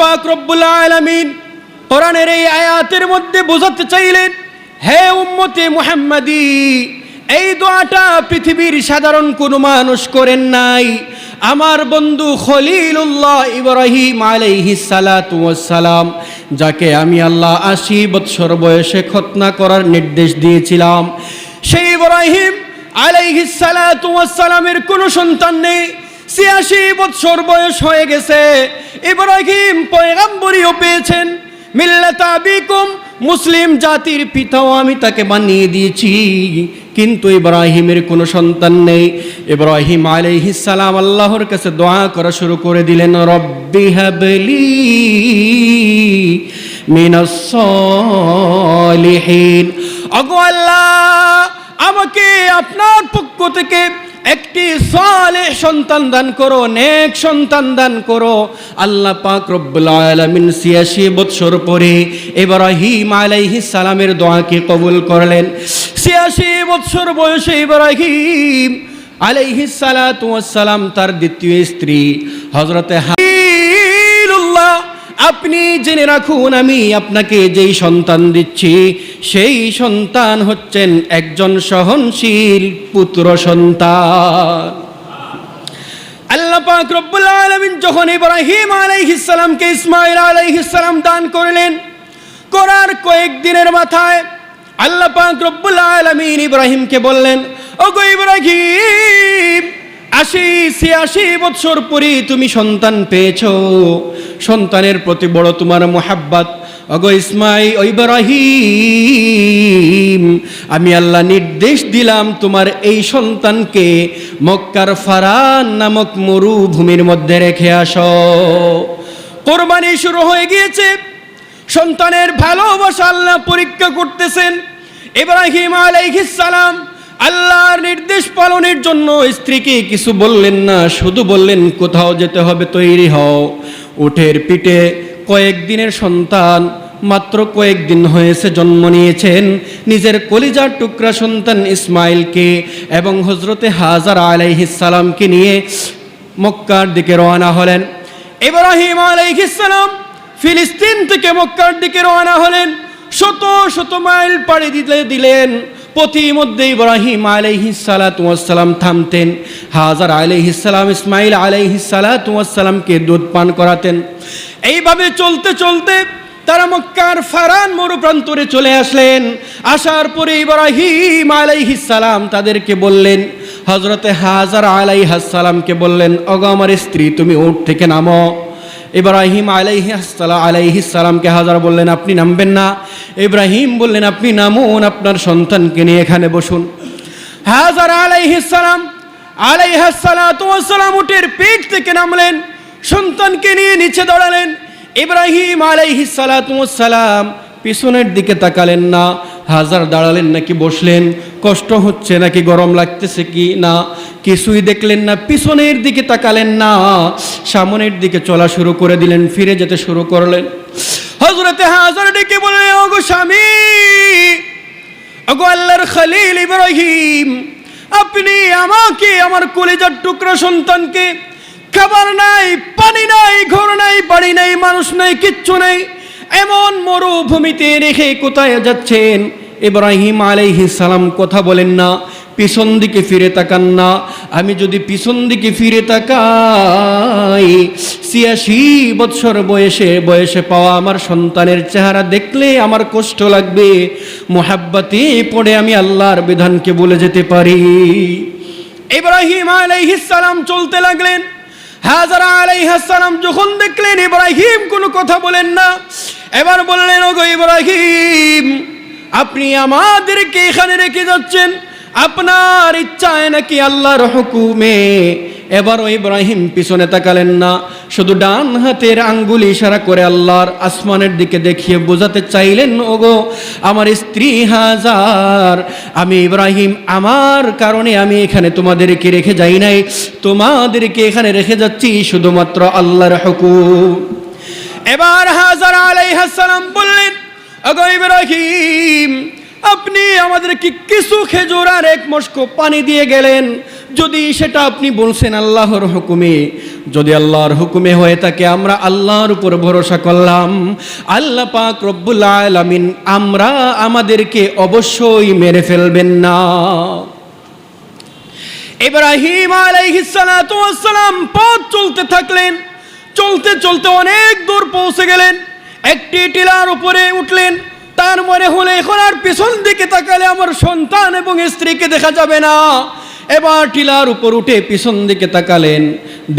পাক রব্বুল আলামিন কোরআনের এই আয়াতের মধ্যে বোঝাতে চাইলেন, হে উম্মতে মুহাম্মাদি, এই দোয়াটা পৃথিবীর সাধারণ কোনো মানুষ করেন নাই। আমার বন্ধু খলিলুল্লাহ ইব্রাহিম আলাইহিস সালাতু সালাম যাকে আমি আল্লাহ আশি বৎসর বয়সে খতনা করার নির্দেশ দিয়েছিলাম, সেই ইব্রাহিম আলাইহিস সালাতু সালামের কোনো সন্তান নেই। ছিয়াশি বৎসর বয়স হয়ে গেছে। ইব্রাহিম পয়গাম্বরীও পেয়েছেন। মিল্লাতা বিকুম মুসলিম জাতির পিতাও আমি তাকে বানিয়ে দিয়েছি। কিন্তু ইব্রাহিমের কোনো সন্তান নেই। ইব্রাহিম সালাম আল্লাহর কাছে দোয়া করা শুরু করে দিলেন, রব্বি হাবলি মিনাস সলিহিন। আগো আল্লাহ, আমাকে আপনার পক্ষ থেকে একটি সালে সন্তান দান করো, নেক সন্তান দান করো। আল্লাহ পাক রব্বুল আলামিন 86 বৎসর পরে ইব্রাহিম আলাইহিস সালামের দোয়াকে কবুল করলেন। 86 বৎসর বয়সে ইব্রাহিম আলাইহিস সালাতু ওয়াস সালাম তার দ্বিতীয় স্ত্রী, হযরতে আপনি জেনে রাখুন, আমি আপনাকে যেই সন্তান দিচ্ছি, সেই সন্তান হচ্ছেন একজন সহনশীল পুত্র সন্তান। আল্লাহ পাক রব্বুল আলামিন যখন ইব্রাহিম আলাইহিস সালামকে, ইসমাঈল দান করলেন, করার কয়েকদিনের মাথায় আল্লাহ পাক আলামিন ইব্রাহিমকে বললেন, ওগো ইব্রাহিম আশি, ছিয়াশি বৎসর পরে তুমি সন্তান পেয়েছ। সন্তানের প্রতি বড় তোমার মোহাব্বত। অগো ইসমাই ইব্রাহিম, আমি আল্লাহ নির্দেশ দিলাম তোমার এই সন্তানকে মক্কার ফারান নামক মরুভূমির মধ্যে রেখে আস। কোরবানি শুরু হয়ে গিয়েছে। সন্তানের ভালোবাসা আল্লাহ পরীক্ষা করতেছেন। ইব্রাহিম আলাইহিস সালাম আল্লাহর নির্দেশ পালনের জন্য স্ত্রীকে কিছু বললেন না, শুধু বললেন, কোথাও যেতে হবে, তৈরি হও। উঠের পিঠে কয়েকদিনের সন্তান, মাত্র কয়েকদিন হয়েছে জন্ম নিয়েছেন। নিজের কলিজার টুকরা সন্তান ইসমাইলকে এবং হজরতে হাজার সালামকে নিয়ে মক্কার দিকে রওনা হলেন। ইব্রাহিম আলাইহিস সালাম ফিলিস্তিন থেকে মক্কার দিকে রওনা হলেন। শত শত মাইল পাড়ি দিতে দিলেন। পথিমধ্যে ইব্রাহিম আলাইহিস সালাম থামতেন। হাজার আলাইহিস সালাম ইসমাইল আলাইহিস সালামকে দুধ পান করাতেন। এইভাবে চলতে চলতে তারা মক্কার ফারান মরুপ্রান্তরে চলে আসলেন। আসার পরে ইব্রাহিম আলাইহিস সালাম তাদেরকে বললেন হজরতে হাজার আলাইহাস সালামকে বললেন অগ আমার স্ত্রী, তুমি উঠ থেকে নামো। ইব্রাহিম আলাইহি আলাইহি সালামকে হাজার বললেন, আপনি নামবেন না। ইব্রাহিম বললেন, আপনি নামুন, আপনার সন্তানকে নিয়ে এখানে বসুন। হাজার আলাইহি সালাম আলাইহাস সালাম উটের পেট থেকে নামলেন, সন্তানকে নিয়ে নিচে দাঁড়ালেন। ইব্রাহিম আলাইহি সালাম পিছনের দিকে তাকালেন না। হাজার দাঁড়ালেন নাকি বসলেন? কষ্ট হচ্ছে নাকি গরম লাগতেছে কি না? কিছুই দেখলেন না, পিছনের দিকে তাকালেন না। সামনের দিকে চলা শুরু করে দিলেন, ফিরে যেতে শুরু করলেন। হজরতে হাজার ডেকে বলে ওগো স্বামী, ওগো আল্লাহর খলিল ইব্রাহিম, আপনি আমাকে, আমার কলেজার টুকরা সন্তানকে, খাবার নাই, পানি নাই, ঘর নাই, বাড়ি নাই, মানুষ নাই, কিচ্ছু নাই এমন মরুভূমিতে রেখে কোথায় যাচ্ছেন? ইব্রাহিম আলাইহি সালাম কথা বলেন না, পিছন দিকে ফিরে তাকান না। আমি যদি পিছন দিকে ফিরে তাকাই, ছিয়াশি বৎসর বয়সে বয়সে পাওয়া আমার সন্তানের চেহারা দেখলে আমার কষ্ট লাগবে। মোহাব্বতে পড়ে আমি আল্লাহর বিধানকে বলে যেতে পারি। ইব্রাহিম সালাম চলতে লাগলেন। হাজারা আলাইহিস সালাম যখন দেখলেন ইব্রাহিম কোনো কথা বলেন না এবার বললেন, ওগো ইব্রাহিম, আপনি আমাদেরকে এখানে রেখে যাচ্ছেন। আপনার ইচ্ছায় নাকি আল্লাহর হুকুমে? এবারও ইব্রাহিম পিছনে তাকালেন না। শুধু ডান হাতের আঙ্গুলি ইশারা করে আল্লাহর আসমানের দিকে দেখিয়ে বোঝাতে চাইলেন, ওগো, আমার স্ত্রী হাজার, আমি ইব্রাহিম, আমার কারণে আমি এখানে তোমাদেরকে রেখে যাই নাই। তোমাদেরকে এখানে রেখে যাচ্ছি শুধুমাত্র আল্লাহর হুকুম। এবার হাজার আলাইহাসালাম বললেন ওগো ইব্রাহিম, আপনি আমাদেরকে কিছু খেজুর আর এক মস্ক পানি দিয়ে গেলেন। যদি সেটা আপনি বলছেন আল্লাহর হুকুমে, যদি আল্লাহর হুকুমে হয়ে থাকে, আমরা আল্লাহর উপর ভরসা করলাম। আল্লাহ পাক রব্বুল আলামিন আমরা আমাদেরকে অবশ্যই মেরে ফেলবেন না। ইব্রাহিম আলাইহিসসালাম পথ চলতে থাকলেন। চলতে চলতে অনেক দূর পৌঁছে গেলেন। একটি টিলার উপরে উঠলেন। তার মনে হলে, এখন আর পিছন দিকে তাকালে আমার সন্তান এবং স্ত্রীকে দেখা যাবে না। এবার টিলার উপর উঠে পিছন দিকে তাকালেন।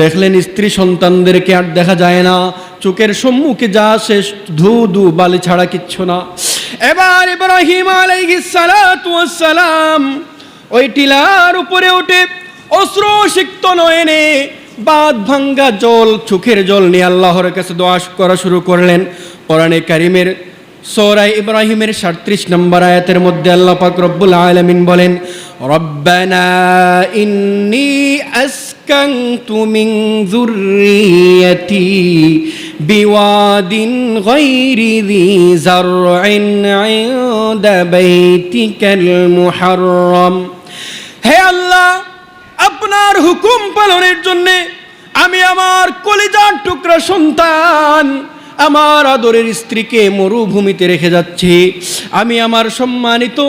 দেখলেন, স্ত্রী সন্তানদেরকে আর দেখা যায় না। চোখের সম্মুখে যা আসে ধু ধু, বালি ছাড়া কিচ্ছু না। এবার ইব্রাহিম সালাম ওই টিলার উপরে উঠে অস্ত্র সিক্ত নয়নে বাদ ভাঙ্গা জল, চোখের জল নিয়ে আল্লাহর কাছে দোয়া করা শুরু করলেন। কোরআনে কারিমের সৌরাই ইব্রাহিমের সাঁত্রিশ নম্বর আয়াতের মধ্যে আল্লাহ পাক রব্বুল আলামিন বলেন, রব্বানা ইন্নি আসকানতু মিন যুররিয়াতি বিওয়াদিন গায়রি যি জারইন ইনদা বাইতিকাল মুহাররম। হে আল্লাহ আপনার হুকুম পালনের জন্য আমি আমার কলিজার টুকরা সন্তান, আমার আদরের স্ত্রীকে মরুভূমিতে রেখে যাচ্ছি। আমি আমার সম্মানিত,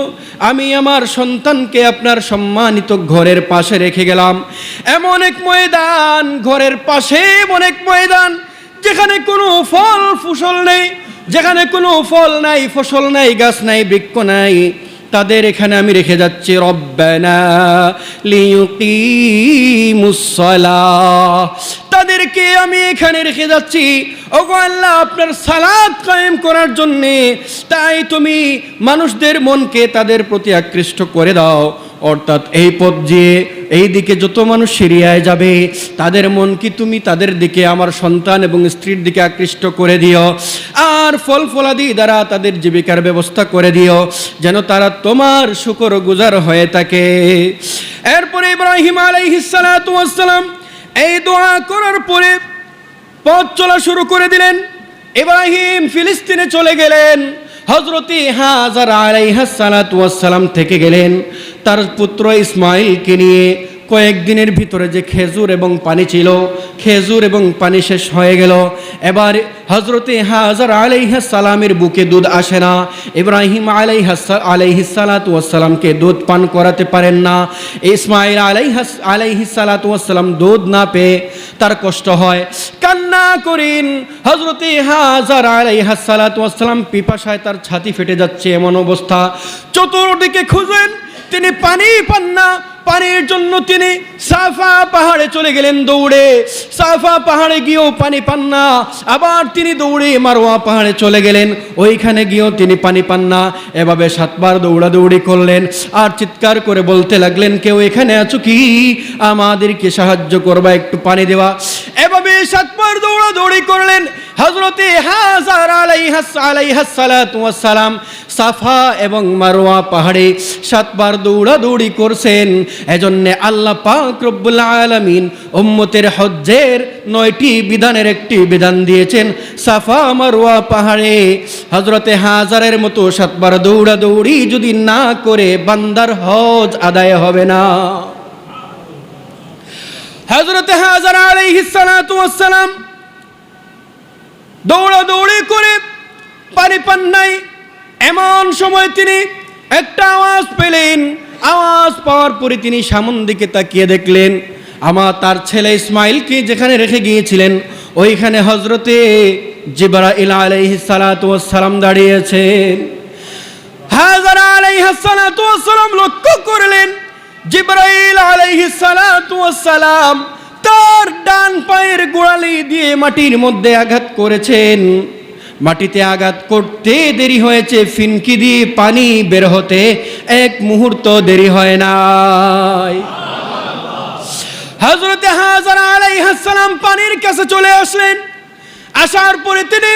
আমি আমার সন্তানকে আপনার সম্মানিত ঘরের পাশে রেখে গেলাম। এমন এক ময়দান, ঘরের পাশে এমন এক ময়দান, যেখানে কোনো ফল ফসল নেই, যেখানে কোনো ফল নাই, ফসল নাই, গাছ নাই, বৃক্ষ নাই। তাদের এখানে আমি রেখে যাচ্ছি, রব্বানা মুসলা তাদেরকে আমি এখানে রেখে যাচ্ছি। ওগো আল্লাহ, আপনার সালাদ কায়েম করার জন্যে। তাই তুমি মানুষদের মনকে তাদের প্রতি আকৃষ্ট করে দাও। অর্থাৎ এই পথ যে এই দিকে যত মানুষ সিরিয়ায় যাবে, তাদের মন কি তুমি তাদের দিকে, আমার সন্তান এবং স্ত্রীর দিকে আকৃষ্ট করে দিও? আর ফল ফলাদি দ্বারা তাদের জীবিকার ব্যবস্থা করে দিও, যেন তারা তোমার শুকর গুজার হয়ে থাকে। এরপরে ইব্রাহিম আলাইহিসালাম এই দোয়া করার পরে পথ চলা শুরু করে দিলেন। ইব্রাহিম ফিলিস্তিনে চলে গেলেন। হজরতি হাজার আলাইহাসালাম থেকে গেলেন। তার পুত্র ইসমাইলকে নিয়ে কয়েকদিনের ভিতরে যে খেজুর এবং পানি ছিল, খেজুর এবং পানি শেষ হয়ে গেল। এবার হজরতে হাজার আলাইহাসালামের বুকে দুধ আসে না। ইব্রাহিম আলাইহাসা আলাইহিসালাতামকে দুধ পান করাতে পারেন না। ইসমাইল আলাইহাস আলাইহিসালাতাম দুধ না পেয়ে তার কষ্ট হয়। কান্না করেন হজরতে হাজার আলাইহাসালাতাম পিপাসায় তার ছাতি ফেটে যাচ্ছে এমন অবস্থা। চতুর্দিকে খুঁজেন তিনি পানি পান না। পানির জন্য তিনি সাফা পাহাড়ে চলে গেলেন দৌড়ে। সাফা পাহাড়ে গিয়েও পানি পান না। আবার তিনি দৌড়ে মারোয়া পাহাড়ে চলে গেলেন। ওইখানে গিয়েও তিনি পানি পান না। এভাবে সাতবার দৌড়াদৌড়ি করলেন। আর চিৎকার করে বলতে লাগলেন, কেউ এখানে আছো কি? আমাদেরকে সাহায্য করবা, একটু পানি দেওয়া। এভাবে সাতবার দৌড়াদৌড়ি করলেন। হজরতে হাজার আলাইহাস আলাইহাস সালাম সাফা এবং মারোয়া পাহাড়ে সাতবার দৌড়াদৌড়ি করছেন। এজন্যে আল্লাহ পাক রব্বুল আলমিন উম্মতের হজ্জের নয়টি বিধানের একটি বিধান দিয়েছেন, সাফা মারোয়া পাহাড়ে। হজরতে হাজারের মতো সাতবার দৌড়াদৌড়ি যদি না করে বান্দার হজ আদায় হবে না। হজরতে হাজার আলাইহিস সালাতু ওয়াস সালাম দৌড়াদৌড়ি করে পানি পান নাই। এমন সময় তিনি একটা আওয়াজ পেলেন। আওয়াজ পাওয়ার পরে তিনি সামন দিকে তাকিয়ে দেখলেন, আমার তার ছেলে ইসমাইলকে যেখানে রেখে গিয়েছিলেন, ওইখানে হজরতে জিবরা ইলা আলাইহিস সালাতু সালাম দাঁড়িয়েছেন হাজার আলাইহিস সালাতু সালাম লক্ষ্য করলেন, জিবরাইল আলাইহিস সালাতু সালাম তার ডান পায়ের গোড়ালি দিয়ে মাটির মধ্যে আঘাত করেছেন। মাটিতে আঘাত করতে দেরি হয়েছে, ফিনকি দিয়ে পানি বের হতে এক মুহূর্ত দেরি হয় নাই। হজরতে হাজার আলাইহাসালাম পানির কাছে চলে আসলেন। আসার পরে তিনি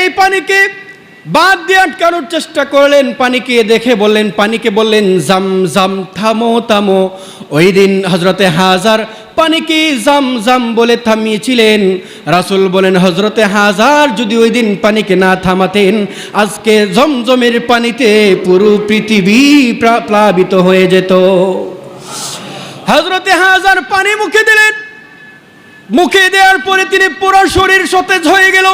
এই পানিকে বাদ দিয়ে আটকানোর চেষ্টা করলেন। পানিকে দেখে বললেন, পানিকে বললেন, জাম জাম, থামো থামো। ওই দিন হজরতে হাজার পানিকে জাম জাম বলে থামিয়েছিলেন? রাসুল বলেন হজরতে হাজার যদি ওই দিন পানিকে না থামাতেন, আজকে জমজমের পানিতে পুরো পৃথিবী প্লাবিত হয়ে যেত। হজরতে হাজার পানি মুখে দিলেন। মুখে দেওয়ার পরে তিনি পুরো শরীর সতেজ হয়ে গেল।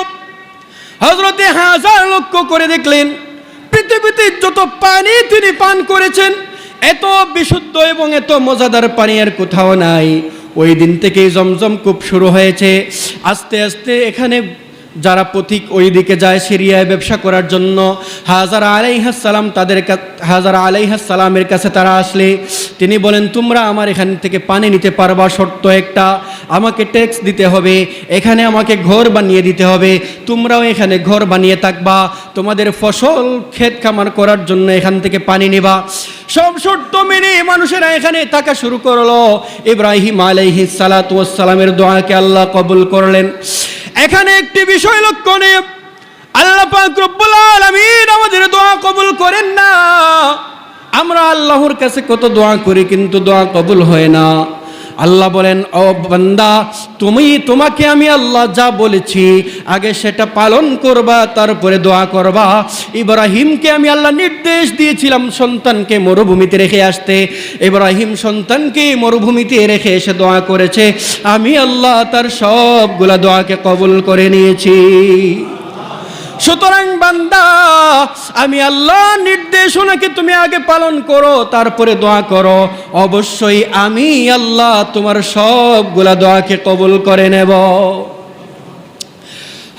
হজরতে হাজার লক্ষ্য করে দেখলেন, পৃথিবীতে যত পানি তিনি পান করেছেন, এত বিশুদ্ধ এবং এত মজাদার পানি আর কোথাও নাই। ওই দিন থেকেই জমজম কূপ শুরু হয়েছে। আস্তে আস্তে এখানে যারা পথিক ওই দিকে যায় সিরিয়ায় ব্যবসা করার জন্য। হাজার আলাইহাসালাম তাদের হাজার আলাইহাসালামের কাছে তারা আসলে, তিনি বলেন, তোমরা আমার এখান থেকে পানি নিতে পারবা, শর্ত একটা। আমাকে ট্যাক্স দিতে হবে, এখানে আমাকে ঘর বানিয়ে দিতে হবে। তোমরাও এখানে ঘর বানিয়ে থাকবা। তোমাদের ফসল ক্ষেত খামার করার জন্য এখান থেকে পানি নেবা। সব শর্ত মেনে মানুষেরা এখানে থাকা শুরু করল। ইব্রাহিম আলাইহিস সালাতু ওয়াস দোয়াকে আল্লাহ কবুল করলেন। এখানে একটি বিষয় লক্ষণীয় আল্লাহ রব্বুল আমাদের দোয়া কবুল করেন না। আমরা আল্লাহর কাছে কত দোয়া করি, কিন্তু দোয়া কবুল হয় না। আল্লাহ বলেন, ও বান্দা, তুমি, তোমাকে আমি আল্লাহ যা বলেছি, আগে সেটা পালন করবা, তারপরে দোয়া করবা। ইব্রাহিমকে আমি আল্লাহ নির্দেশ দিয়েছিলাম সন্তানকে মরুভূমিতে রেখে আসতে। ইব্রাহিম সন্তানকে মরুভূমিতে রেখে এসে দোয়া করেছে। আমি আল্লাহ তার সবগুলা দোয়াকে কবুল করে নিয়েছি। সুতরাং বান্দা, আমি আল্লাহ নির্দেশনাকে তুমি আগে পালন করো, তারপরে দোয়া করো। অবশ্যই আমি আল্লাহ তোমার সবগুলা দোয়াকে কবুল করে নেব।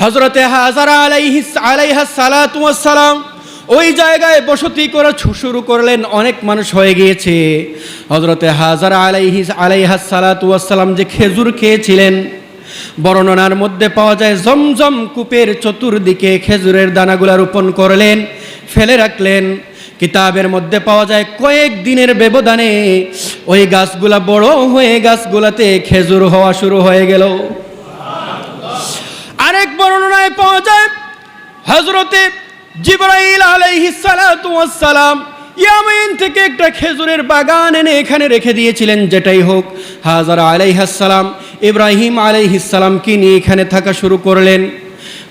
হজরতে হাজারা আলাইহি আলাইহা সালাম ওই জায়গায় বসতি করা শুরু করলেন, অনেক মানুষ হয়ে গিয়েছে। হজরতে হাজারা আলাইহি আলাইহা সালাম যে খেজুর খেয়েছিলেন বর্ণনার মধ্যে পাওয়া যায়, জমজম কূপের চতুর্দিকে খেজুরের দানাগুলা রোপণ করলেন, ফেলে রাখলেন। কিতাবের মধ্যে পাওয়া যায়, কয়েক দিনের ব্যবধানে ওই গাছগুলা, বড় হয়ে গাছগুলাতে খেজুর হওয়া শুরু হয়ে গেল। আরেক বর্ণনায় পাওয়া যায় হজরতে জিবরাইল আলাইহিস সালাতু ওয়াস সালাম ইয়ামিন থেকে একটা খেজুরের বাগান এনে এখানে রেখে দিয়েছিলেন, যেটাই হোক, হাজার আলাইহাস সালাম। ইব্রাহিম আলাইহিস সালামকে নিয়ে এখানে থাকা শুরু করলেন?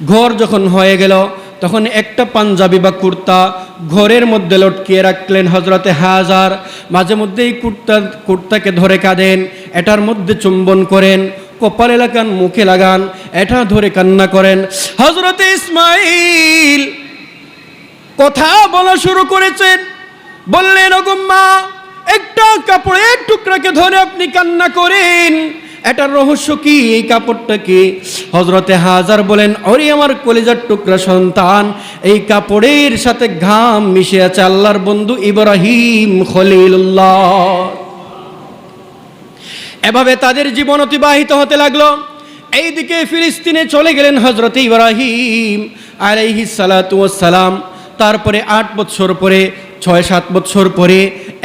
ঘর যখন হয়ে গেল, তখন একটা পাঞ্জাবি বা কুর্তা ঘরের মধ্যে লটকিয়ে রাখলেন হজরতে হাজার। মাঝে মধ্যে এই কুর্তা, কুর্তাকে ধরে কাঁদেন, এটার মধ্যে চুম্বন করেন, কপালে লাগান, মুখে লাগান, এটা ধরে কান্না করেন হজরতে ইসমাইল, কথা বলা শুরু করেছেন। বললেন ওগম্মা একটা কাপড়ের টুকরাকে ধরে আপনি কান্না করেন। এটার রহস্য কি? এই কাপড়টা কি? হজরতে হাজার বলেন, ওরে আমার কলেজার টুকরা সন্তান, এই কাপড়ের সাথে ঘাম মিশে আছে আল্লাহর বন্ধু ইব্রাহিম খলিলুল্লাহ। এভাবে তাদের জীবন অতিবাহিত হতে লাগল। এইদিকে ফিলিস্তিনে চলে গেলেন হজরত ইব্রাহিম ওয়াস সালাম। তারপরে আট বৎসর পরে ছয় সাত বৎসর পরে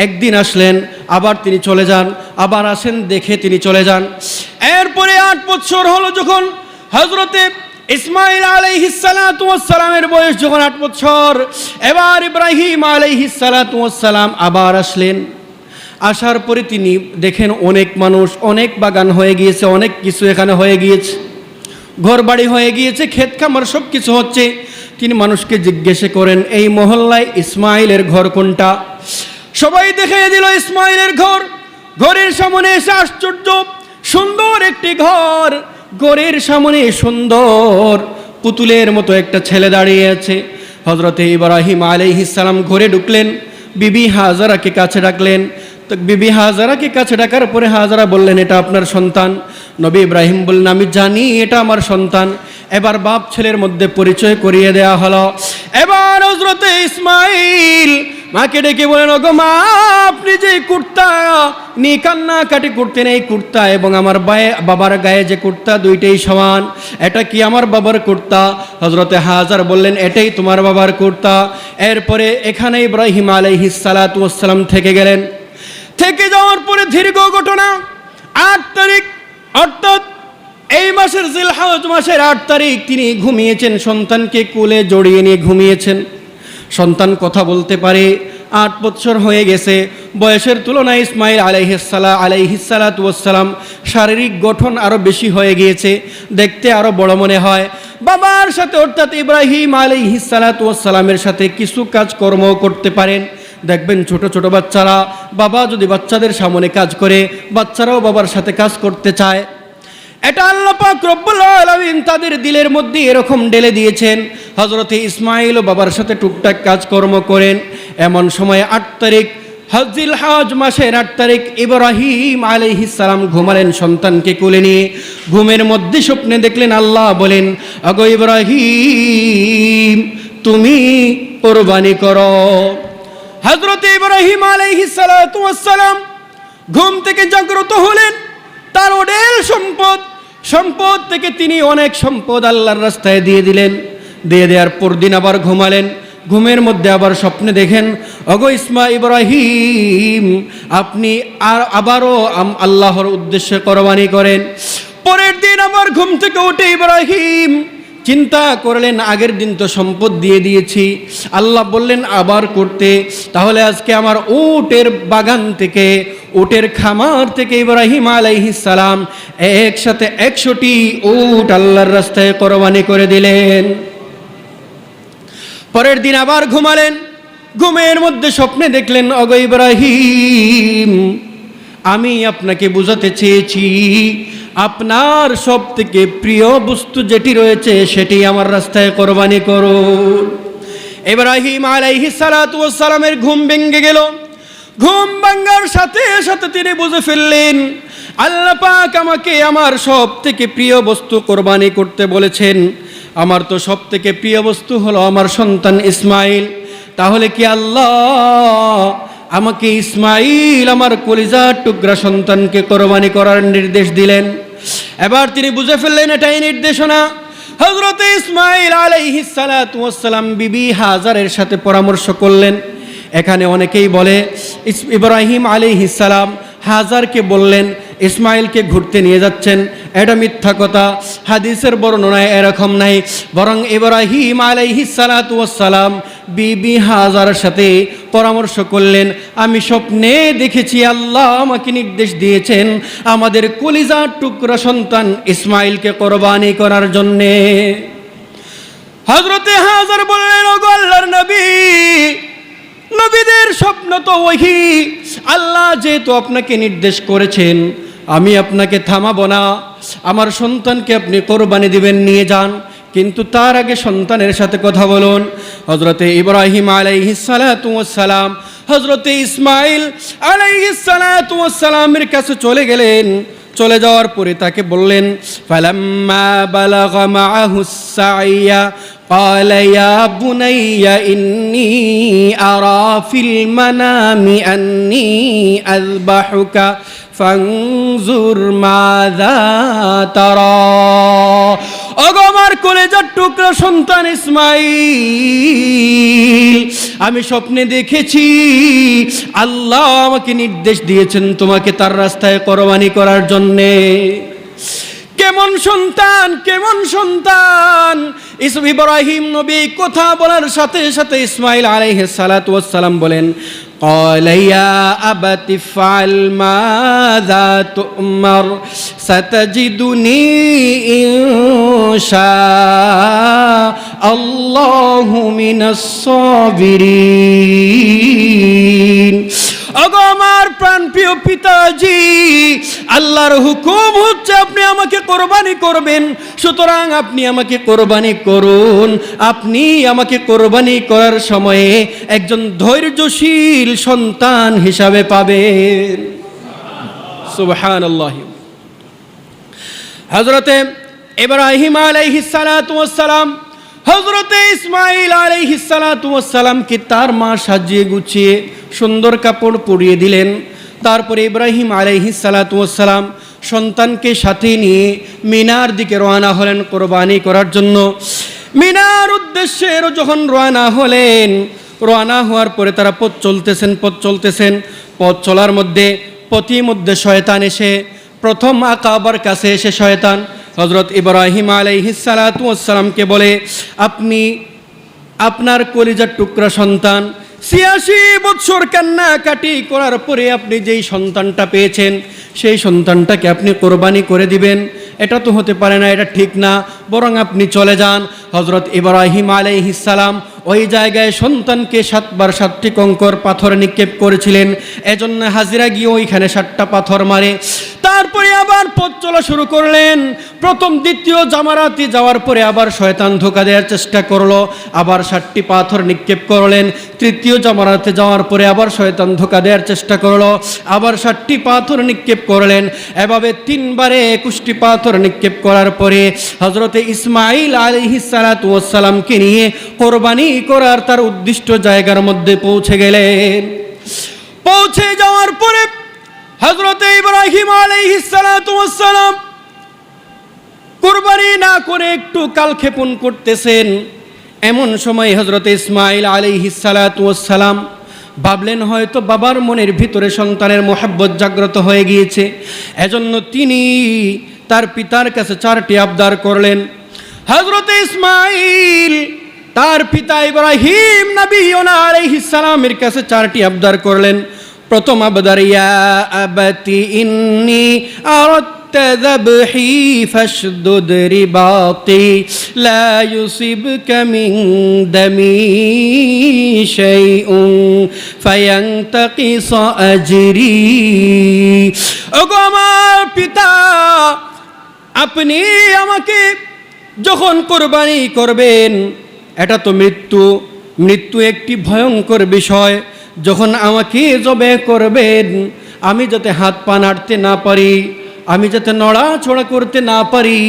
একদিন আসলেন, আবার তিনি চলে যান, আবার আসেন দেখে তিনি চলে যান। এরপরে আট বৎসর হলো যখন হজরতে ইসমাইল আলাইহিস সালাতু সালামের বয়স যখন আট বছর এবার ইব্রাহিম আলাইহিস সালাতু ওয়াস সালাম আবার আসলেন। আসার পরে তিনি দেখেন অনেক মানুষ, অনেক বাগান হয়ে গিয়েছে, অনেক কিছু এখানে হয়ে গিয়েছে। ঘর বাড়ি হয়ে গিয়েছে, ক্ষেত খামার সব কিছু হচ্ছে। তিনি মানুষকে জিজ্ঞেস করেন, এই মহল্লায় ইসমাইলের ঘর কোনটা? সবাই দেখিয়ে দিল, ইসমাইলের ঘর। ঘরের সামনে এসে আশ্চর্য, সুন্দর একটি ঘর। ঘরের সামনে সুন্দর পুতুলের মতো একটা ছেলে দাঁড়িয়ে আছে। হজরতে ইব্রাহিম আলাইহিসালাম ঘরে ঢুকলেন, বিবি হাজারাকে কাছে ডাকলেন তো বিবি হাজারাকে কাছে ডাকার পরে হাজারা বললেন, এটা আপনার সন্তান। নবী ইব্রাহিম বললেন, আমি জানি, এটা আমার সন্তান। এবার বাপ ছেলের মধ্যে পরিচয় করিয়ে দেওয়া হলো। এবার হজরতে ইসমাইল মাকে ডেকে বলেন ওগো মা, আপনি যে কুর্তা নি কান্না কাটি করতেন, এই কুর্তা এবং আমার বায়ে, বাবার গায়ে যে কুর্তা, দুইটাই সমান। এটা কি আমার বাবার কুর্তা? হজরতে হাজার বললেন, এটাই তোমার বাবার কুর্তা। এরপরে এখানে ইব্রাহিম আলাইহিস সালাতু ওয়াসসালাম থেকে গেলেন। থেকে যাওয়ার পরে দীর্ঘ ঘটনা, আট তারিখ, অর্থাৎ এই মাসের জিলহাজ মাসের আট তারিখ তিনি ঘুমিয়েছেন, সন্তানকে কোলে জড়িয়ে নিয়ে ঘুমিয়েছেন। সন্তান কথা বলতে পারে, আট বছর হয়ে গেছে, বয়সের তুলনায় ইসমাইল আলাইহিসাল্লাহ আলাইহিসালাতাম শারীরিক গঠন আরও বেশি হয়ে গিয়েছে, দেখতে আরও বড় মনে হয়। বাবার সাথে অর্থাৎ ইব্রাহিম আলাইহিসালাতামের সাথে কিছু কাজকর্ম করতে পারেন। দেখবেন ছোট ছোট বাচ্চারা বাবা যদি বাচ্চাদের সামনে কাজ করে, বাচ্চারাও বাবার সাথে কাজ করতে চায়। এটা আল্লাহ পাক রব্বুল আলামিন তাদের দিলের মধ্যে এরকম ঢেলে দিয়েছেন। হজরতে ইসমাইল ও বাবার সাথে টুকটাক কাজকর্ম করেন। এমন সময় আট তারিখ, হজিল হজ মাসের আট তারিখ ইব্রাহিম সালাম ঘুমালেন সন্তানকে কোলে নিয়ে। ঘুমের মধ্যে স্বপ্নে দেখলেন আল্লাহ বলেন, আগো ইব্রাহিম, তুমি কোরবানি করো। হজরত ইব্রাহিম আলাইহিস সালাতু ওয়াস সালাম ঘুম থেকে জাগ্রত হলেন। তার ওডেল সম্পদ সম্পদ থেকে তিনি অনেক সম্পদ আল্লাহর রাস্তায় দিয়ে দিলেন। দিয়ে দেওয়ার পর দিন আবার ঘুমালেন। ঘুমের মধ্যে আবার স্বপ্নে দেখেন, অগো ইসমা ইব্রাহিম, আপনি আর আবারও আল্লাহর উদ্দেশ্যে কোরবানি করেন। পরের দিন আবার ঘুম থেকে উঠে ইব্রাহিম চিন্তা করলেন, আগের দিন তো সম্পদ দিয়ে দিয়েছি। আল্লাহ বললেন, আবার করতে। তাহলে আজকে আমার উটের বাগান থেকে, উটের খামার থেকে ইব্রাহিম সালাম একসাথে একশোটি উট আল্লাহর রাস্তায় কোরবানি করে দিলেন। পরের দিন আবার ঘুমালেন। ঘুমের মধ্যে স্বপ্নে দেখলেন, অগ ইব্রাহিম, আমি আপনাকে বুঝাতে চেয়েছি। আপনার সব থেকে প্রিয় বস্তু যেটি রয়েছে, সেটি আমার রাস্তায় কোরবানি করুন। ইব্রাহিম ওয়াস সালামের ঘুম ভেঙে গেল। ঘুম ভাঙ্গার সাথে সাথে তিনি বুঝে ফেললেন, আল্লাহ পাক আমাকে আমার সব থেকে প্রিয় বস্তু কোরবানি করতে বলেছেন। আমার তো সব থেকে প্রিয় বস্তু হলো আমার সন্তান ইসমাইল। তাহলে কি আল্লাহ আমাকে ইসমাইল আমার কলিজার টুকরা সন্তানকে কোরবানি করার নির্দেশ দিলেন? এবার তিনি বুঝে ফেললেন এটাই নির্দেশনা। হজরত ইসমাইল আলাইহিস সালাতু ওয়াস সালাম বিবি হাজারের সাথে পরামর্শ করলেন। এখানে অনেকেই বলে ইব্রাহিম আলাইহিস সালাম হাজারকে বললেন ইসমাইলকে ঘুরতে নিয়ে যাচ্ছেন। এটা মিথ্যা কথা। হাদিসের বর্ণনায় এরকম নাই। বরং ইব্রাহিম আলাইহিস সালাতু সালাম বিবি হাজারের সাথে পরামর্শ করলেন, আমি স্বপ্নে দেখেছি আল্লাহ আমাকে নির্দেশ দিয়েছেন আমাদের কলিজার টুকরা সন্তান ইসমাইলকে কোরবানি করার জন্যে। হজরতে হাজার বললেন আল্লাহর নবী, নবীদের স্বপ্ন তো ওহি। আল্লাহ যেহেতু আপনাকে নির্দেশ করেছেন আমি আপনাকে থামাবো না আমার সন্তানকে আপনি কোরবানি দিবেন নিয়ে যান কিন্তু তার আগে সন্তানের সাথে কথা বলুন হজরতে ইব্রাহিম আলাইহিসালাম হজরতে ইসমাইল আলাইহিসালামের কাছে চলে গেলেন চলে যাওয়ার পরে তাকে বললেন ফালাম্মা বালাগা মাআহুস সাইয়া قال يا بني إني أرى في المنام أني أذبحك ফাংজুর মাদা তারা। অগমার কলেজার টুকরা সন্তান ইসমাইল, আমি স্বপ্নে দেখেছি, আল্লাহ আমাকে নির্দেশ দিয়েছেন তোমাকে তার রাস্তায় করবানি করার জন্যে। কেমন সন্তান কেমন সন্তান? ইব্রাহিম নবী কথা বলার সাথে সাথে ইসমাইল আলহ সালাতু সালাম বলেন قال يا أبت افعل ماذا تؤمر ستجدني إن شاء الله من الصابرين. অগো আমার প্রাণ প্রিয় পিতাজি, আল্লাহর হুকুম হচ্ছে আপনি আমাকে কোরবানি করবেন। সুতরাং আপনি আমাকে কোরবানি করুন। আপনি আমাকে কোরবানি করার সময়ে একজন ধৈর্যশীল সন্তান হিসাবে পাবেন। সুবহান আল্লাহ হজরতে ইব্রাহিম আলাইহিস সালাম হজরতে ইসমাইল আলাইহিস সালাতু ওয়াস সালামকে তার মা সাজিয়ে গুছিয়ে সুন্দর কাপড় পরিয়ে দিলেন। তারপরে ইব্রাহিম আলাইহিস সালাতু ওয়াস সালাম সন্তানকে সাথে নিয়ে মিনার দিকে রওনা হলেন কোরবানি করার জন্য। মিনার উদ্দেশ্যে যখন রওনা হলেন, রওনা হওয়ার পরে তারা পথ চলতেছেন পথ চলতেছেন। পথ চলার মধ্যে পথির মধ্যে শয়তান এসে, প্রথম আকাবার কাছে এসে শয়তান হজরত ইব্রাহিম আলাইহিসালাতামকে বলে, আপনি আপনার কলিজার টুকরা সন্তান ছিয়াশি বৎসর কান্নাকাটি করার পরে আপনি যেই সন্তানটা পেয়েছেন, সেই সন্তানটাকে আপনি কোরবানি করে দিবেন। এটা তো হতে পারে না, এটা ঠিক না। বরং আপনি চলে যান। হজরত ইব্রাহিম আলাইহিসালাম ওই জায়গায় সন্তানকে সাতবার সাতটি কঙ্কর পাথর নিক্ষেপ করেছিলেন। এজন্য হাজিরা গিয়ে ওইখানে সাতটা পাথর মারে। তারপরে আবার পথ চলা শুরু করলেন। প্রথম, দ্বিতীয় জামারাতে যাওয়ার পরে আবার শয়তান ধোকা দেওয়ার চেষ্টা করল। আবার সাতটি পাথর নিক্ষেপ করলেন। তৃতীয় জামারাতে যাওয়ার পরে আবার শয়তান ধোকা দেওয়ার চেষ্টা করল। আবার ষাটটি পাথর নিক্ষেপ করলেন। এভাবে তিনবারে একুশটি পাথর নিক্ষেপ করার পরে হজরতে ইসমাইল আলিহিসালাতামকে নিয়ে কোরবানি করার তার উদ্দিষ্ট জায়গার মধ্যে পৌঁছে গেলেন। পৌঁছে যাওয়ার পরে হজরতে ইব্রাহিম আলাইহিসালাম কোরবানি না করে একটু কালক্ষেপণ করতেছেন। এমন সময় হজরত ইসমাইল আলাইহিসালাম ভাবলেন, হয়তো বাবার মনের ভিতরে সন্তানের মোহাব্বত জাগ্রত হয়ে গিয়েছে। এজন্য তিনি তার পিতার কাছে চারটি আবদার করলেন হজরত ইসমাইল তার পিতা ইব্রাহিম নবী আলাইহিস সালামের কাছে চারটি আবদার করলেন প্রথম আবদার ইয়া আবাতি ইন্নি আরাদত ذبحي فاشدد رباطي لا يصيبك من دمي شيء فينتقص أجري ওগো আমার পিতা আপনি আমাকে যখন কোরবানি করবেন, এটা তো মৃত্যু। মৃত্যু একটি ভয়ঙ্কর বিষয়। যখন আমাকে জবে করবেন, আমি যাতে হাত পা নাড়তে না পারি, আমি যাতে নড়াচড়া করতে না পারি,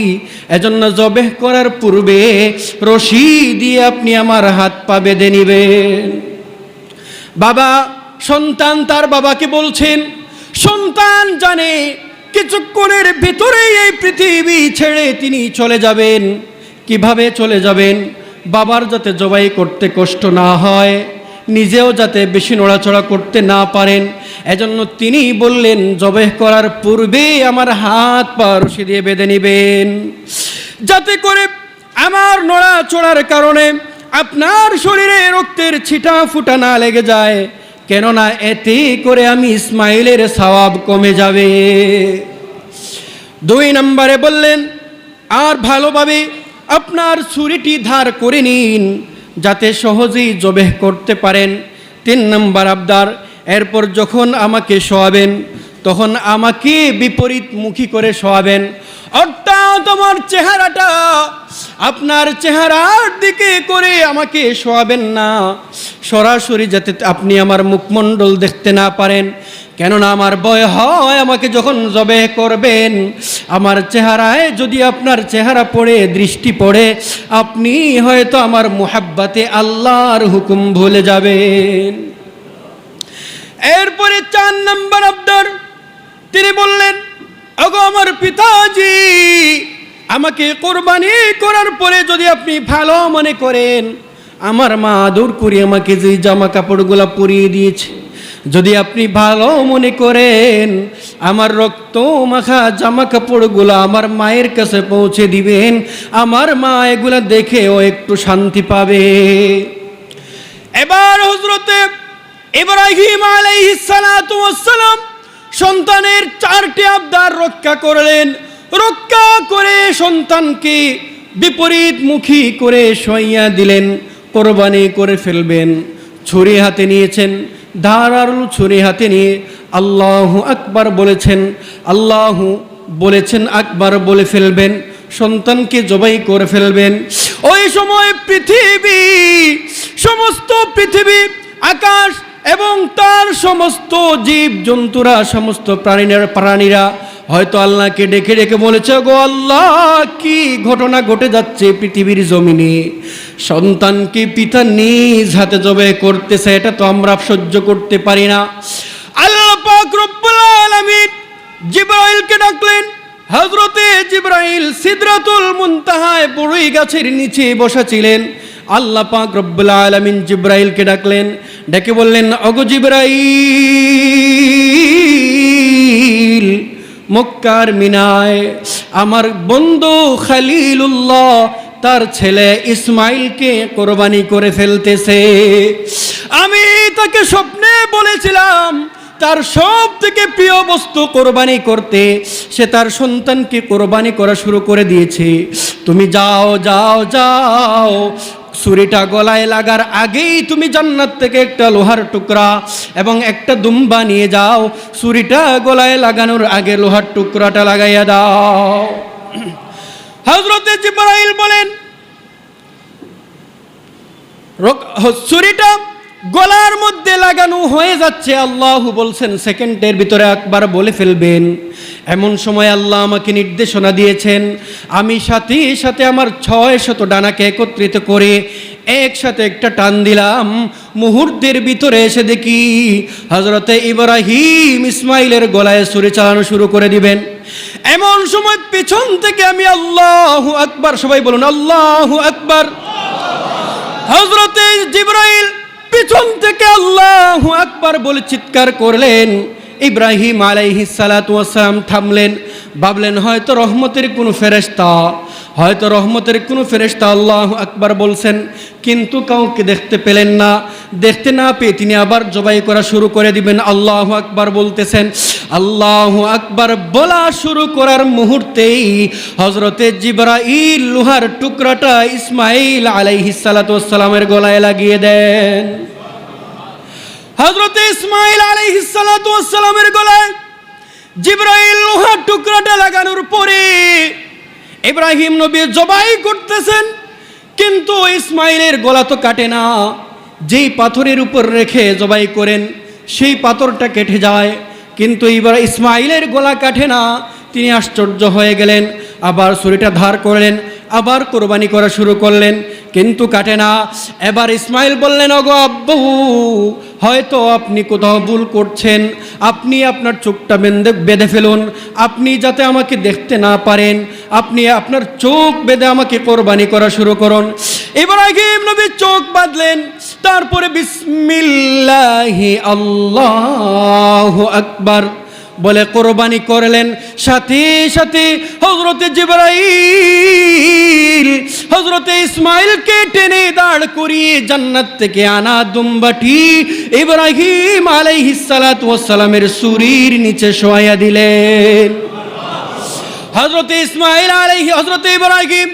এজন্য জবে করার পূর্বে রশি দিয়ে আপনি আমার হাত পা বেঁধে নিবেন। বাবা, সন্তান তার বাবাকে বলছেন, সন্তান জানে কিছুক্ষণের ভেতরেই এই পৃথিবী ছেড়ে তিনি চলে যাবেন। কীভাবে চলে যাবেন? বাবার যাতে জবাই করতে কষ্ট না হয়, নিজেও যাতে বেশি নড়াচড়া করতে না পারেন, এজন্য তিনি বললেন জবেহ করার পূর্বে আমার হাত পা রশি দিয়ে বেঁধে নেবেন। যাতে করে আমার নড়াচড়ার কারণে আপনার শরীরে রক্তের ছিটা ফুটা না লেগে যায় কেননা এতে করে আমি ইসমাইলের সওয়াব কমে যাবে। দুই নম্বরে বললেন, আর ভালোভাবে আপনার ছুরিটি ধার করে নিন, যাতে সহজেই জবেহ করতে পারেন। তিন নম্বর আবদার, এরপর যখন আমাকে শোয়াবেন তখন আমাকে বিপরীত মুখী করে শোয়াবেন। অর্থাৎ আমার চেহারাটা আপনার চেহারার দিকে করে আমাকে শোয়াবেন না। সরাসরি যাতে আপনি আমার মুখমণ্ডল দেখতে না পারেন। কেননা আমার ভয় হয়, আমাকে যখন জবে করবেন, আমার চেহারায় যদি আপনার চেহারা পড়ে, দৃষ্টি পড়ে, আপনি হয়তো আমার মোহাব্বাতে আল্লাহর হুকুম ভুলে যাবেন। এরপরে চার নম্বর আবদার তিনি বললেন, আগো আমার পিতাজি, আমাকে কোরবানি করার পরে যদি আপনি ভালো মনে করেন, আমার মা আদর করে আমাকে যে জামা কাপড়গুলো পরিয়ে দিয়েছে, যদি আপনি ভালো মনে করেন, আমার রক্ত মাখা জামা কাপড়গুলো আমার মায়ের কাছে পৌঁছে দিবেন, আমার মা এগুলা ও একটু শান্তি পাবে। এবার হজরতে ইব্রাহিম আলাইহিস ওয়াসসালাম সন্তানের চারটি আবদার রক্ষা করলেন। রক্ষা করে সন্তানকে বিপরীত মুখী করে সইয়া দিলেন, কোরবানি করে ফেলবেন। ছুরি হাতে নিয়েছেন ধারালো ছুরি হাতে নিয়ে আল্লাহ আকবার বলেছেন, আল্লাহ বলেছেন আকবার বলে ফেলবেন, সন্তানকে জবাই করে ফেলবেন। ওই সময় পৃথিবী, সমস্ত পৃথিবী, আকাশ এবং তার সমস্ত জীব জন্তুরা, সমস্ত প্রাণীরা প্রাণীরা হয়তো আল্লাহকে ডেকে ডেকে বলেছে, গো আল্লাহ, কি ঘটনা ঘটে যাচ্ছে পৃথিবীর জমিনে? সন্তানকে পিতা নিজ হাতে জবে করতেছে, এটা তো আমরা সহ্য করতে পারি না। জিব্রাইলকে ডাকলেন। হজরতে জিব্রাইল সিদরাতুল মুনতাহায় বড়ই গাছের নিচে বসা ছিলেন। আল্লাহ পাক রব্বুল আলামিন জিব্রাইলকে ডাকলেন, ডেকে বললেন অগো জিব্রাইল, মক্কার মিনায় আমার বন্ধু খালিলুল্লাহ তার ছেলে ইসমাইলকে কোরবানি করে ফেলতেছে। আমি তাকে স্বপ্নে বলেছিলাম, তার সব থেকে প্রিয় বস্তু কোরবানি করতে। সে তার সন্তানকে কোরবানি করা শুরু করে দিয়েছে। তুমি যাও যাও যাও ছুরিটা গলায় লাগার আগেই তুমি জান্নাত থেকে একটা লোহার টুকরা এবং একটা দুম্বা নিয়ে যাও। ছুরিটা গলায় লাগানোর আগে লোহার টুকরাটা লাগাইয়া দাও। হজরতে জিব্রাইল বলেন ছুরিটা গলার মধ্যে লাগানো হয়ে যাচ্ছে, আল্লাহ বলছেন, সেকেন্ডের ভিতরে একবার বলে ফেলবেন। এমন সময় আল্লাহ আমাকে নির্দেশনা দিয়েছেন, আমি সাথে সাথে আমার ছয় শত ডানাকে একত্রিত করে একসাথে একটা টান দিলাম। মুহূর্তের ভিতরে এসে দেখি হজরতে ইব্রাহিম ইসমাইলের গলায় ছুরি চালানো শুরু করে দিবেন। এমন সময় পেছন থেকে আমি আল্লাহ আকবার, সবাই বলুন আল্লাহ আকবার। হজরতে জিব্রাইল পিছন থেকে আল্লাহ আকবার বলে চিৎকার করলেন। ইব্রাহিম আলাইহি সালাম থামলেন, ভাবলেন, হয়তো রহমতের কোনো ফেরেশতা, হয়তো রহমতের কোনো ফেরেশতা আল্লাহ আকবার বলছেন, কিন্তু কাউকে দেখতে পেলেন না। দেখতে না পেয়ে তিনি আবার জবাই করা শুরু করে দিবেন। আল্লাহ আকবার বলতেছেন, আল্লাহ আকবার বলা শুরু করার মুহূর্তেই হজরতে জিব্রাইল লোহার টুকরাটা ইসমাইল আলাইহিস সালামের গলায় লাগিয়ে দেন। হজরতে ইসমাইল আলাইহিস সালামের গলায় জিব্রাইল লোহার টুকরাটা লাগানোর পরে ইব্রাহিম নবী জবাই করতেছেন, কিন্তু ইসমাইলের গলা তো কাটে না। যেই পাথরের উপর রেখে জবাই করেন, সেই পাথরটা কেটে যায়, কিন্তু এবার ইসমাইলের গলা কাটে না। তিনি আশ্চর্য হয়ে গেলেন, আবার ছুরিটা ধার করলেন, আবার কোরবানি করা শুরু করলেন, কিন্তু কাটে না। এবার ইসমাইল বললেন অগো আব্বু হয়তো আপনি কোথাও ভুল করছেন, আপনি আপনার চোখটা বেঁধে বেঁধে ফেলুন। আপনি যাতে আমাকে দেখতে না পারেন, আপনি আপনার চোখ বেঁধে আমাকে কোরবানি করা শুরু করুন। এবার আগে নবী চোখ বাঁধলেন, তারপরে বিসমিল্লাহি আল্লাহ আকবার। বলে কোরবানি করলেন। সাথে সাথে হজরতে জিবরাইল হজরতে ইসমাইলকে টেনে দাঁড় করিয়ে জান্নাত থেকে আনা দুম্বাটি ইব্রাহিম আলাইহিস সালাতু ওয়াস সালামের সুরির নিচে শোয়া দিলেন। হজরতে ইসমাইল আলাইহি হজরতে ইব্রাহিম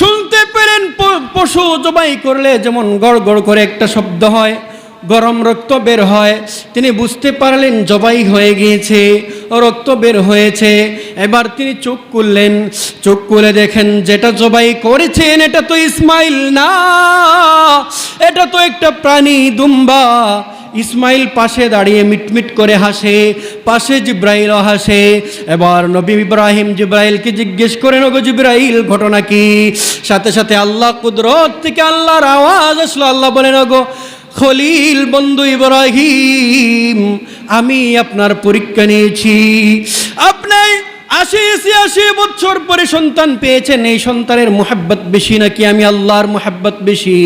শুনতে পেলেন পশু জবাই করলে যেমন গড় গড় করে একটা শব্দ হয়। গরম রক্ত বের হয়। তিনি বুঝতে পারলেন জবাই হয়ে গিয়েছে রক্ত বের হয়েছে। এবার তিনি চোখ করলেন চোখ খুলে দেখেন, যেটা জবাই করেছেন, এটা তো ইসমাইল না। এটা তো একটা প্রাণী দুম্বা। ইসমাইল পাশে দাঁড়িয়ে মিটমিট করে হাসে, পাশে জিব্রাইল হাসে। এবার নবী ইব্রাহিম জিব্রাইলকে জিজ্ঞেস করে নগো জিব্রাইল, ঘটনা কি? সাথে সাথে আল্লাহ কুদরত থেকে আল্লাহর আওয়াজ আসলো। আল্লাহ বলেন নগো খলিল বন্ধু ইব্রাহিম, আমি আপনার পরীক্ষা নিয়েছি। আপনি আশি ছিয়াশি বছর পরে সন্তান পেয়েছেন, এই সন্তানের মোহাব্বত বেশি নাকি আমি আল্লাহর মোহাব্বত বেশি?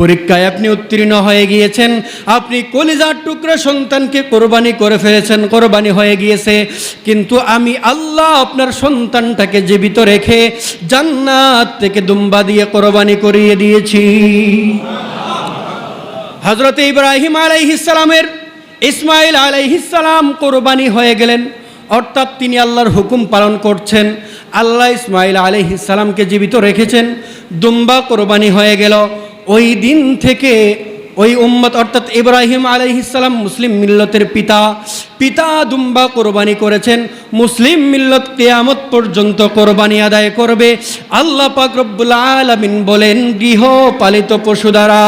পরীক্ষায় আপনি উত্তীর্ণ হয়ে গিয়েছেন, আপনি কলিজার টুকরা সন্তানকে কোরবানি করে ফেলেছেন, কোরবানি হয়ে গিয়েছে। কিন্তু আমি আল্লাহ আপনার সন্তানটাকে জীবিত রেখে জান্নাত থেকে দুম্বা দিয়ে কোরবানি করিয়ে দিয়েছি। হজরত ইব্রাহিম আলাইহিসালামের ইসমাইল আলাইহিসালাম কোরবানি হয়ে গেলেন। অর্থাৎ তিনি আল্লাহর হুকুম পালন করছেন। আল্লাহ ইসমাইল আলাইহিসালামকে জীবিত রেখেছেন। দুম্বা কোরবানি হয়ে গেল। ওই দিন থেকে ওই উম্মত, অর্থাৎ ইব্রাহিম আলাইহিসালাম মুসলিম মিল্লতের পিতা পিতা দুম্বা কোরবানি করেছেন। মুসলিম মিল্লত কেয়ামত পর্যন্ত কোরবানি আদায় করবে। আল্লাহ পাক আলামিন বলেন, গৃহপালিত পশু দ্বারা